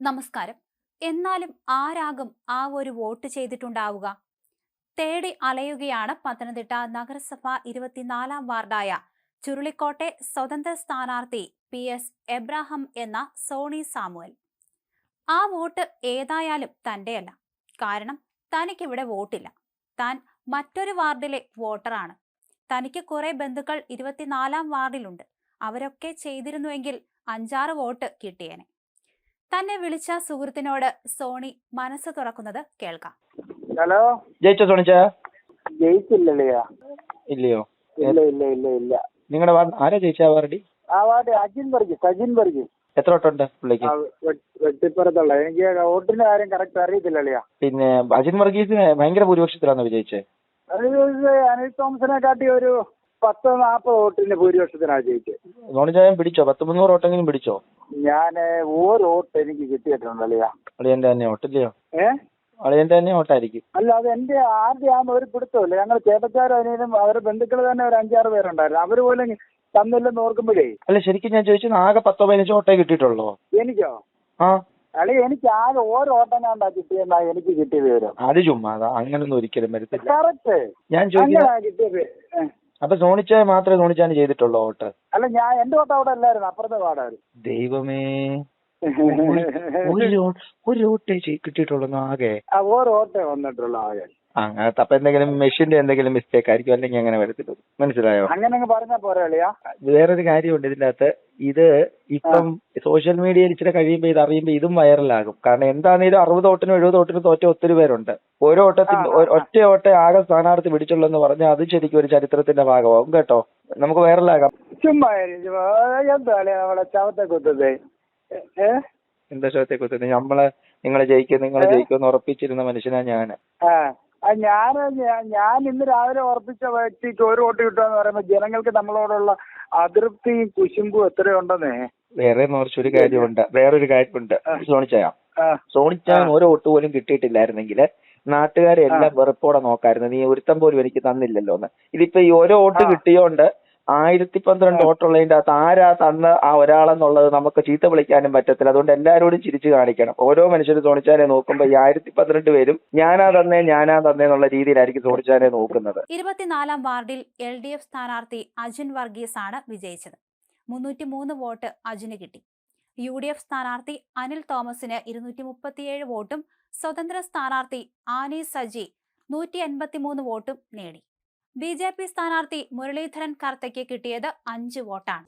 നമസ്കാരം. എന്നാലും ആരാകും ആ ഒരു വോട്ട് ചെയ്തിട്ടുണ്ടാവുക? തേടി അലയുകയാണ് പത്തനംതിട്ട നഗരസഭ ഇരുപത്തിനാലാം വാർഡായ ചുരുളിക്കോട്ടെ സ്വതന്ത്ര സ്ഥാനാർത്ഥി പി എസ് എബ്രാഹം എന്ന സോണി സാമുവൽ. ആ വോട്ട് ഏതായാലും തന്റെയല്ല. കാരണം തനിക്കിവിടെ വോട്ടില്ല. താൻ മറ്റൊരു വാർഡിലെ വോട്ടറാണ്. തനിക്ക് കുറെ ബന്ധുക്കൾ ഇരുപത്തിനാലാം വാർഡിലുണ്ട്. അവരൊക്കെ ചെയ്തിരുന്നുവെങ്കിൽ അഞ്ചാറ് വോട്ട് കിട്ടിയേനെ. തന്നെ വിളിച്ച സുഹൃത്തിനോട് സോണി മനസ്സ് തുറക്കുന്നത് കേൾക്കാം. ഹലോ? ജയിച്ചോ സോണിച്ച ജയിച്ചില്ലല്ലയാ? ഇല്ലയോ? ഇല്ല ഇല്ല ഇല്ല ഇല്ല. നിങ്ങളുടെ ആരാ ജയിച്ച വാർഡി ആ വാർഡ് അജിൻ വർഗീസ് അജിൻ വർഗീസ്. എത്ര വോട്ടുണ്ട് പുള്ളിക്ക്? വെട്ടിപ്പുറത്തുള്ള. എനിക്ക് വോട്ടിന്റെ കാര്യം കറക്റ്റ് അറിയത്തില്ലല്ലയാ? പിന്നെ അജിൻ വർഗീസിന് ഭയങ്കര ഭൂരിപക്ഷത്തിലാണോ വിജയിച്ചേ? അനിൽ തോമസിനെ കാട്ടി ഒരു പത്ത് നാൽപ്പത് വോട്ടിന്റെ ഭൂരിപക്ഷത്തിനാണ് ജയിച്ചത് നോണിജായം പിടിച്ചോ? പത്ത് മുന്നൂറ് വോട്ടെങ്കിലും പിടിച്ചോ? ഞാൻ ഒരു വോട്ട് എനിക്ക് കിട്ടിയിട്ടുണ്ടല്ലയാ അളിയന്റെ തന്നെ വോട്ടില്ലയോ ഏ? അളിയന്റെ തന്നെ വോട്ടായിരിക്കും. അല്ല അത് എന്റെ ആദ്യം ആകുമ്പോൾ ഒരു പിടുത്തമില്ല. ഞങ്ങൾ ചേട്ടക്കാരും അനിയനും അവരുടെ ബന്ധുക്കൾ തന്നെ ഒരു അഞ്ചാറ് പേരുണ്ടായിരുന്നു. അവർ പോലും തന്നില്ലെന്ന് ഓർക്കുമ്പോഴേ. അല്ല ശരിക്കും ഞാൻ ചോദിച്ചത് ആകെ പത്തോ പതിനഞ്ചോ വോട്ടേ കിട്ടിയിട്ടുള്ളോ? എനിക്കോ? ആ. അളി എനിക്ക് ആകെ ഓരോ ഓട്ടം കണ്ടാ കിട്ടിയെന്നാ എനിക്ക് കിട്ടിയ വിവരം. അത് ചുമ്മാ അതാ അങ്ങനൊന്നും ഒരിക്കലും വരത്തില്ല. കറക്റ്റ് ഞാൻ ചോദിക്കുന്നത്. അപ്പൊ സോണിച്ചായ മാത്രമേ സോണിച്ചാന് ചെയ്തിട്ടുള്ളൂ വോട്ട്? അല്ല ഞാൻ എന്റെ ഓട്ടം അവിടെ അല്ലായിരുന്നു അപ്പുറത്തെ പാടായിരുന്നു ദൈവമേ. ഒരു വോട്ട് ഒരു വോട്ടേ കിട്ടിയിട്ടുള്ളൂ ആകെ ആ ഓരോ ഓട്ടേ വന്നിട്ടുള്ളൂ ആകെ. അങ്ങനത്തെ അപ്പൊ എന്തെങ്കിലും മെഷീന്റെ എന്തെങ്കിലും മിസ്റ്റേക്ക് ആയിരിക്കും അല്ലെങ്കിൽ അങ്ങനെ വരത്തില്ല. മനസ്സിലായോ? അങ്ങനെ അങ്ങ് പറഞ്ഞാ പോരാ അളിയാ. വേറൊരു കാര്യമുണ്ട് ഇതിന്റെ അകത്ത് ഇത് ഇപ്പം സോഷ്യൽ മീഡിയയിൽ ഇച്ചിരി കഴിയുമ്പോൾ ഇത് അറിയുമ്പോൾ ഇതും വൈറലാകും. കാരണം എന്താണെങ്കിലും അറുപത് വോട്ടിനും എഴുപത് വോട്ടിനും തോറ്റ ഒത്തിരി പേരുണ്ട്. ഓരോ ഓട്ടത്തിൽ ഒറ്റ ഓട്ടെ ആകെ സ്ഥാനാർത്ഥി പിടിച്ചുള്ളൂ എന്ന് പറഞ്ഞാൽ അത് ശരിക്കും ഒരു ചരിത്രത്തിന്റെ ഭാഗമാകും കേട്ടോ? നമുക്ക് വൈറലാകാം. ചുമ്മാ. എന്താ നമ്മളെ ചവത്തെ ശോത്തെ കുത്തുന്നത് നമ്മളെ നിങ്ങൾ ജയിക്കും നിങ്ങൾ ഏ? ജയിക്കും എന്ന് ഉറപ്പിച്ചിരുന്ന മനുഷ്യനാ ഞാൻ ഞാൻ ഞാൻ ഇന്ന് രാവിലെ ഉറപ്പിച്ച വ്യക്തിക്ക് ഒരു വോട്ട് കിട്ടുമെന്ന് പറയുമ്പോ ജനങ്ങൾക്ക് നമ്മളോടുള്ള അതൃപ്തിയും കുശുമ്പും എത്രയുണ്ടെന്നേ? വേറെ മറിച്ചൊരു കാര്യമുണ്ട്. വേറൊരു കാര്യമുണ്ട്. സോണിച്ചായ ഒരു സോണിച്ചാൻ. ഓരോ വോട്ട് പോലും കിട്ടിയിട്ടില്ലായിരുന്നെങ്കിൽ നാട്ടുകാരെല്ലാം വെറുപ്പോടെ നോക്കായിരുന്നു. നീ ഒരുത്തം പോലും എനിക്ക് തന്നില്ലല്ലോ എന്ന് ഇതിപ്പോ ഈ ഓരോ വോട്ട് കിട്ടിയോണ്ട് ആയിരത്തി പന്ത്രണ്ട്. വോട്ടുള്ളതിന്റെ അകത്ത് ആരാ തന്ന ആ ഒരാളെന്നുള്ളത് നമുക്ക് ചീത്ത വിളിക്കാനും പറ്റത്തില്ല. അതുകൊണ്ട് എല്ലാവരോടും ചിരിച്ചു കാണിക്കണം. ഓരോ മനുഷ്യരും തോണിച്ചാനെ നോക്കുമ്പോ ഈ ആയിരത്തി പന്ത്രണ്ട് പേരും ഞാനാ തന്നേ ഞാനാ തന്നേ എന്നുള്ള രീതിയിലായിരിക്കും തോണിച്ചാനെ നോക്കുന്നത്. ഇരുപത്തിനാലാം വാർഡിൽ എൽ ഡി എഫ് സ്ഥാനാർത്ഥി അജിൻ വർഗീസ് ആണ് വിജയിച്ചത്. മുന്നൂറ്റി മൂന്ന് വോട്ട് അജിന് കിട്ടി. യു ഡി എഫ് സ്ഥാനാർത്ഥി അനിൽ തോമസിന് ഇരുന്നൂറ്റി മുപ്പത്തിയേഴ് വോട്ടും സ്വതന്ത്ര സ്ഥാനാർത്ഥി ആനി സജി നൂറ്റി എൺപത്തിമൂന്ന് വോട്ടും നേടി. ബി ജെ പി സ്ഥാനാർത്ഥി മുരളീധരൻ കർത്തയ്ക്ക് കിട്ടിയത് അഞ്ച് വോട്ടാണ്.